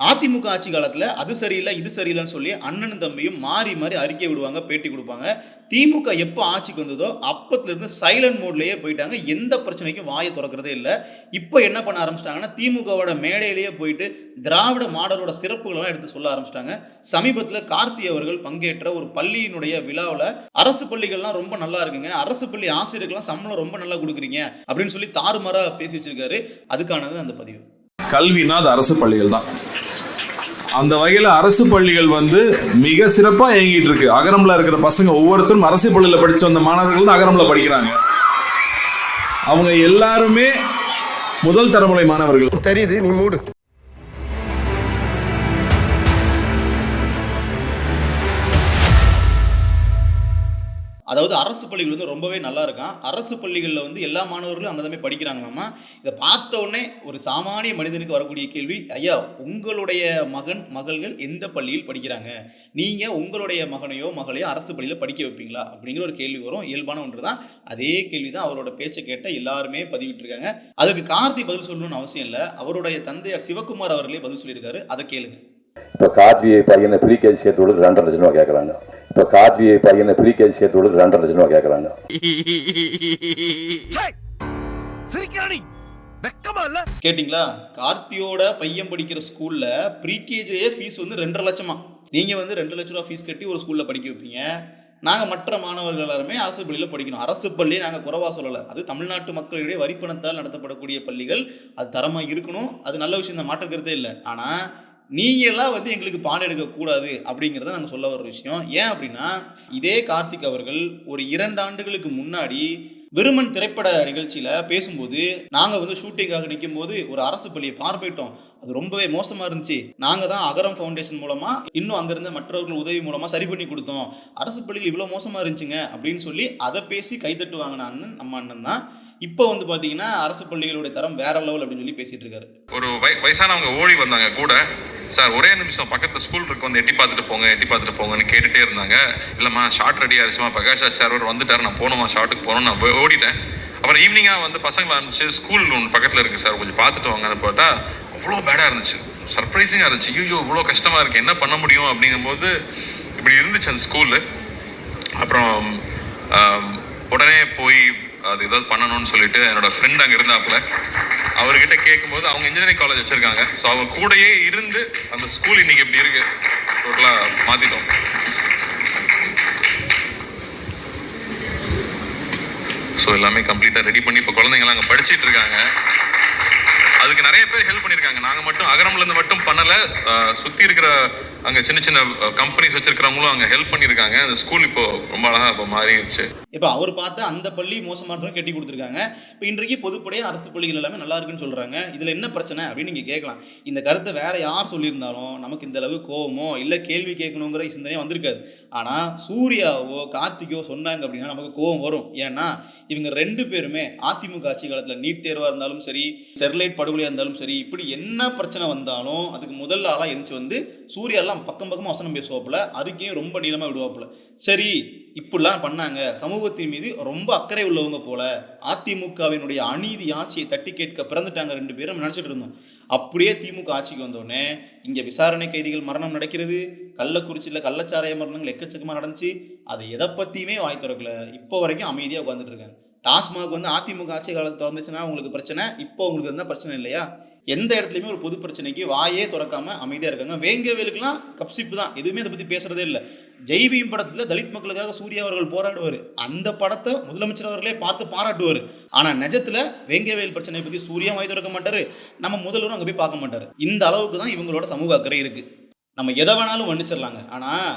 அதிமுக ஆட்சி காலத்தில் அது சரியில்லை இது சரியில்லைன்னு சொல்லி அண்ணனும் தம்பியும் மாறி மாறி அறிக்கை விடுவாங்க பேட்டி கொடுப்பாங்க. திமுக எப்போ ஆட்சிக்கு வந்ததோ அப்பத்துலேருந்து சைலண்ட் மோட்லேயே போயிட்டாங்க. எந்த பிரச்சனைக்கும் வாயை திறக்கிறதே இல்லை. இப்போ என்ன பண்ண ஆரம்பிச்சிட்டாங்கன்னா திமுகவோட மேடையிலேயே போயிட்டு திராவிட மாடலோட சிறப்புகளெல்லாம் எடுத்து சொல்ல ஆரம்பிச்சிட்டாங்க. சமீபத்தில் கார்த்தி அவர்கள் பங்கேற்ற ஒரு பள்ளியினுடைய விழாவில் அரசு பள்ளிகள்லாம் ரொம்ப நல்லா இருக்குங்க. அரசு பள்ளி ஆசிரியர்கள்லாம் சம்பளம் ரொம்ப நல்லா கொடுக்குறீங்க அப்படின்னு சொல்லி தாறுமாறாக பேசி வச்சிருக்காரு. அதுக்கானது அந்த பதிவு. கல்வினா அது அரசு பள்ளிகள் தான். அந்த வகையில் அரசு பள்ளிகள் வந்து மிக சிறப்பாக இயங்கிட்டு இருக்கு. அகரம்ல இருக்கிற பசங்க ஒவ்வொருத்தரும் அரசு பள்ளியில் படித்த வந்த மாணவர்கள் தான் அகரம்ல படிக்கிறாங்க. அவங்க எல்லாருமே முதல் தலைமுறை மாணவர்கள். தெரியுது நீ மூடு. அதாவது அரசு பள்ளிகள் வந்து ரொம்பவே நல்லா இருக்கான். அரசு பள்ளிகளில் வந்து எல்லா மாணவர்களும் அங்கே தான் படிக்கிறாங்களாமா இதை பார்த்த உடனே ஒரு சாமானிய மனிதனுக்கு வரக்கூடிய கேள்வி ஐயா உங்களுடைய மகன் மகள்கள் எந்த பள்ளியில் படிக்கிறாங்க? நீங்கள் உங்களுடைய மகனையோ மகளையோ அரசு பள்ளியில் படிக்க வைப்பீங்களா? அப்படிங்கிற ஒரு கேள்வி வரும். இயல்பான ஒன்று தான் அதே கேள்வி தான் அவரோட பேச்சை கேட்ட எல்லாருமே பதிவிட்டிருக்காங்க. அதுக்கு கார்த்தி பதில் சொல்லணும்னு அவசியம் இல்லை. அவருடைய தந்தையார் சிவகுமார் அவர்களே பதில் சொல்லியிருக்காரு. அதை கேளுங்க. இப்போ கார்த்திகை பையனை ப்ரீகேஜி சேர்த்து விடுக்கு ரெண்டரை லட்சம் ரூபா கேட்குறாங்க இப்போ கார்த்திகை பையனை ப்ரீகேஜி சேர்த்து விடுக்கு ரெண்டரை லட்சம் ரூபா கேட்குறாங்க சிரிக்கிறானி வெக்கமா இல்ல? கேட்டிங்களா? கார்த்தியோட பையன் படிக்கிற ஸ்கூல்ல ப்ரீகேஜியே ஃபீஸ் வந்து ரெண்டரை லட்சமா. நீங்கள் வந்து ரெண்டு லட்ச ரூபா ஃபீஸ் கட்டி ஒரு ஸ்கூலில் படிக்க வைப்பீங்க. நாங்கள் மற்ற மாணவர்கள் எல்லாருமே அரசு பள்ளியில் படிக்கணும். அரசு பள்ளியை நாங்கள் குறைவா சொல்லலை. அது தமிழ்நாட்டு மக்களுடைய வரிப்பணத்தால் நடத்தப்படக்கூடிய பள்ளிகள். அது தரமாக இருக்கணும். அது நல்ல விஷயம் தான் மாற்றுக்கிறதே இல்லை. ஆனால் நீங்களாம் வந்து எங்களுக்கு பாடம் எடுக்கக்கூடாது அப்படிங்கிறத நாங்கள் சொல்ல வர விஷயம். ஏன் அப்படின்னா இதே கார்த்திக் அவர்கள் ஒரு இரண்டு ஆண்டுகளுக்கு முன்னாடி விருமன் திரைப்பட நிகழ்ச்சியில் பேசும்போது நாங்கள் வந்து ஷூட்டிங்காக நிற்கும் போது ஒரு அரசு பள்ளியை பார்வையிட்டோம். அது ரொம்பவே மோசமாக இருந்துச்சு. நாங்கள் தான் அகரம் ஃபவுண்டேஷன் மூலமாக இன்னும் அங்கேருந்து மற்றவர்கள் உதவி மூலமாக சரி பண்ணி கொடுத்தோம். அரசு பள்ளியில் இவ்வளோ மோசமாக இருந்துச்சுங்க அப்படின்னு சொல்லி அதை பேசி கைத்தட்டு வாங்கின அண்ணன் நம்ம அண்ணன் தான். இப்போ வந்து பார்த்தீங்கன்னா அரசு பள்ளிகளுடைய தரம் வேற லெவல் அப்படின்னு சொல்லி பேசிட்டு இருக்காரு. ஒரு வயசானவங்க ஓடி வந்தாங்க கூட சார் ஒரே நிமிஷம் பக்கத்து ஸ்கூல் இருக்கு வந்து எட்டி பார்த்துட்டு போங்க எட்டி பார்த்துட்டு போங்கன்னு கேட்டுட்டே இருந்தாங்க. இல்லம்மா ஷார்ட் ரெடி ஆயிடுச்சுமா பிரகாஷ் சார் ஒரு வந்துட்டாரு நான் போகணுமா ஷார்ட்டுக்கு போனோம் நான் ஓடிட்டேன். அப்புறம் ஈவினிங்காக வந்து பசங்களை அனுப்பிச்சு ஸ்கூல் ஒன்று பக்கத்தில் இருக்கு சார் கொஞ்சம் பார்த்துட்டு வாங்கன்னு போட்டால் அவ்வளோ பேடாக இருந்துச்சு. சர்ப்ரைசிங்காக இருந்துச்சு. ஐயோ இவ்வளோ கஷ்டமாக இருக்குது என்ன பண்ண முடியும்? அப்படிங்கும்போது இப்படி இருந்துச்சு அந்த ஸ்கூலு அப்புறம் உடனே போய் அது ஏதாவது பண்ணணும்னு சொல்லிட்டு என்னோட ஃப்ரெண்ட் அங்கே இருந்தாப்புல. அவர்கிட்ட கேட்கும்போது அவங்க இன்ஜினியரிங் காலேஜ் வச்சிருக்காங்க. ஸோ அவங்க கூடயே இருந்து அந்த ஸ்கூல் இன்னைக்கு இப்படி இருக்கு. டோட்டலாக மாற்றிட்டோம் ஸோ எல்லாமே கம்ப்ளீட்டாக ரெடி பண்ணி இப்போ குழந்தைங்களாம் அங்கே படிச்சுட்டு இருக்காங்க. அதுக்கு நிறைய பேர் ஹெல்ப் பண்ணியிருக்காங்க நாங்கள் மட்டும் அகரம்லேருந்து மட்டும் பண்ணலை. சுற்றி இருக்கிற அங்கே சின்ன சின்ன கம்பெனிஸ் வச்சிருக்கிறவங்களும் அங்கே ஹெல்ப் பண்ணியிருக்காங்க அந்த ஸ்கூல் இப்போ ரொம்ப அழகாக இப்போ மாறிடுச்சு. இப்போ அவர் பார்த்த அந்த பள்ளி மோசமானதை கட்டி கொடுத்துருக்காங்க. இப்போ இன்றைக்கு பொதுப்படையாக அரசு பள்ளிகள் எல்லாமே நல்லா இருக்குன்னு சொல்கிறாங்க இதில் என்ன பிரச்சனை அப்படின்னு நீங்கள் கேட்கலாம். இந்த கருத்தை வேற யார் சொல்லியிருந்தாலும் நமக்கு இந்த அளவு கோபமோ இல்லை கேள்வி கேட்கணுங்கிற சிந்தனையே வந்திருக்காது. ஆனால் சூர்யாவோ கார்த்திகோ சொன்னாங்க அப்படின்னா நமக்கு கோவம் வரும். ஏன்னா இவங்க ரெண்டு பேருமே அதிமுக ஆட்சி காலத்தில் நீட் தேர்வாக இருந்தாலும் சரி ஸ்டெர்லைட் படுகொலையாக இருந்தாலும் சரி இப்படி என்ன பிரச்சனை வந்தாலும் அதுக்கு முதல் ஆளாக எழுந்துச்சு வந்து சூர்யாலாம் பக்கம் பக்கமாக வசனம் பேசுவாப்புல அதுக்கே ரொம்ப நீளமாக விடுவாப்புல. சரி இப்படிலாம் பண்ணாங்க. சமூகத்தின் மீது ரொம்ப அக்கறை உள்ளவங்க போல அதிமுகவினுடைய அநீதி ஆட்சியை தட்டி கேட்க பிறந்துட்டாங்க ரெண்டு பேரும் நினச்சிட்டு இருந்தோம். அப்படியே திமுக ஆட்சிக்கு வந்தோடனே இங்கே விசாரணை கைதிகள் மரணம் நடக்கிறது கள்ளக்குறிச்சியில் கள்ளச்சாராய மரணங்கள் எக்கச்சக்கமாக நடந்துச்சு. அதை எதை பற்றியுமே வாய் திறக்கல. இப்போ வரைக்கும் அமைதியாக உட்காந்துட்டு இருக்காங்க டாஸ்மாக் வந்து அதிமுக ஆட்சி காலத்தில் திறந்துச்சுன்னா உங்களுக்கு பிரச்சனை இப்போ உங்களுக்கு இருந்தால் பிரச்சனை இல்லையா? எந்த இடத்துலையுமே ஒரு பொது பிரச்சனைக்கு வாயே திறக்காம அமைதியாக இருக்காங்க. வேங்கவேலுக்குலாம் கப்சிப்பு தான். எதுவுமே அதை பற்றி பேசுறதே இல்லை. ஜெய்பியும் படத்தில் தலித் மக்களுக்காக சூர்யா அவர்கள் போராடுவார். அந்த படத்தை முதலமைச்சர் அவர்களே பார்த்து பாராட்டுவார். ஆனால் நிஜத்தில் வேங்கவேல் பிரச்சனையை பற்றி சூர்யா வாய் திறக்க மாட்டார். நம்ம முதல்வரும் அங்கே போய் பார்க்க மாட்டார். இந்த அளவுக்கு தான் இவங்களோட சமூக அக்கறை இருக்குது நம்ம எதை வேணாலும் மன்னிச்சிடலாங்க. ஆனால்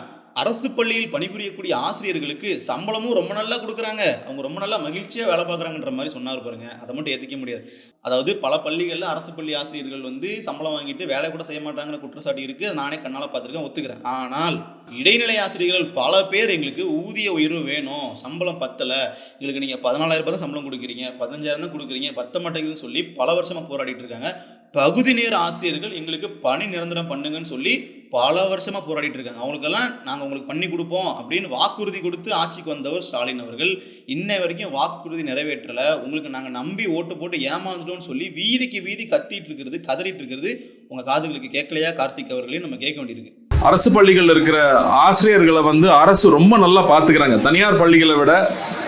அரசு பள்ளியில் பணிபுரியக்கூடிய ஆசிரியர்களுக்கு சம்பளமும் ரொம்ப நல்லா கொடுக்குறாங்க. அவங்க ரொம்ப நல்லா மகிழ்ச்சியாக வேலை பார்க்குறாங்கன்ற மாதிரி சொன்னார் பாருங்க. அதை மட்டும் ஏற்றுக்க முடியாது. அதாவது பல பள்ளிகளில் அரசு பள்ளி ஆசிரியர்கள் வந்து சம்பளம் வாங்கிட்டு வேலை கூட செய்ய மாட்டாங்கன்னு குற்றச்சாட்டு இருக்குது நானே கண்ணால் பார்த்துருக்கேன் ஒத்துக்கிறேன். ஆனால் இடைநிலை ஆசிரியர்கள் பல பேர் எங்களுக்கு ஊதிய உயர்வு வேணும். சம்பளம் பத்தலை. எங்களுக்கு நீங்கள் பதினாலாயிரம் ரூபாய் தான் சம்பளம் கொடுக்குறீங்க. பதினஞ்சாயிரம் தான் கொடுக்குறீங்க. பத்த மாட்டேங்குதுன்னு சொல்லி பல வருஷமாக போராடிட்டு இருக்காங்க. பகுதி நேர ஆசிரியர்கள் எங்களுக்கு பணி நிரந்தரம் பண்ணுங்கன்னு சொல்லி பல வருஷமா போராடிட்டு இருக்காங்க. அவங்களுக்கெல்லாம் நாங்கள் உங்களுக்கு பண்ணி கொடுப்போம் அப்படின்னு வாக்குறுதி கொடுத்து ஆட்சிக்கு வந்தவர் ஸ்டாலின் அவர்கள். இன்ன வரைக்கும் வாக்குறுதி நிறைவேற்றல. உங்களுக்கு நாங்கள் நம்பி ஓட்டு போட்டு ஏமாந்துட்டோம்னு சொல்லி வீதிக்கு வீதி கத்திட்டு இருக்கிறது கதறிட்டு இருக்கிறது உங்க காதுகளுக்கு கேட்கலையா? கார்த்திக் அவர்களையும் நம்ம கேட்க வேண்டியிருக்கு. அரசு பள்ளிகள் இருக்கிற ஆசிரியர்களை வந்து அரசு ரொம்ப நல்லா பார்த்துக்கிறாங்க தனியார் பள்ளிகளை விட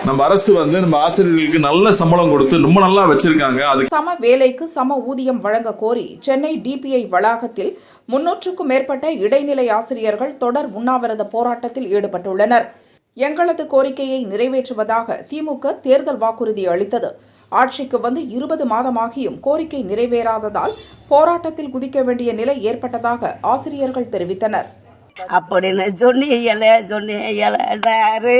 நம்ம அரசு வந்து நம்ம ஆசிரியர்களுக்கு நல்ல சம்பளம் கொடுத்து ரொம்ப நல்லா வச்சிருக்காங்க. அது சம வேலைக்கு சம ஊதியம் வழங்க கோரி சென்னை டிபிஐ வளாகத்தில் முன்னூற்றுக்கும் மேற்பட்ட இடைநிலை ஆசிரியர்கள் தொடர் உண்ணாவிரத போராட்டத்தில் ஈடுபட்டுள்ளனர். எங்களது கோரிக்கையை நிறைவேற்றுவதாக திமுக தேர்தல் வாக்குறுதி அளித்தது. ஆட்சிக்கு வந்து இருபது மாதமாகியும் கோரிக்கை நிறைவேறாததால் போராட்டத்தில் குதிக்க வேண்டிய நிலை ஏற்பட்டதாக ஆசிரியர்கள் தெரிவித்தனர். அப்படின்னு சொன்னீங்களே சொன்னீங்களே சாரு.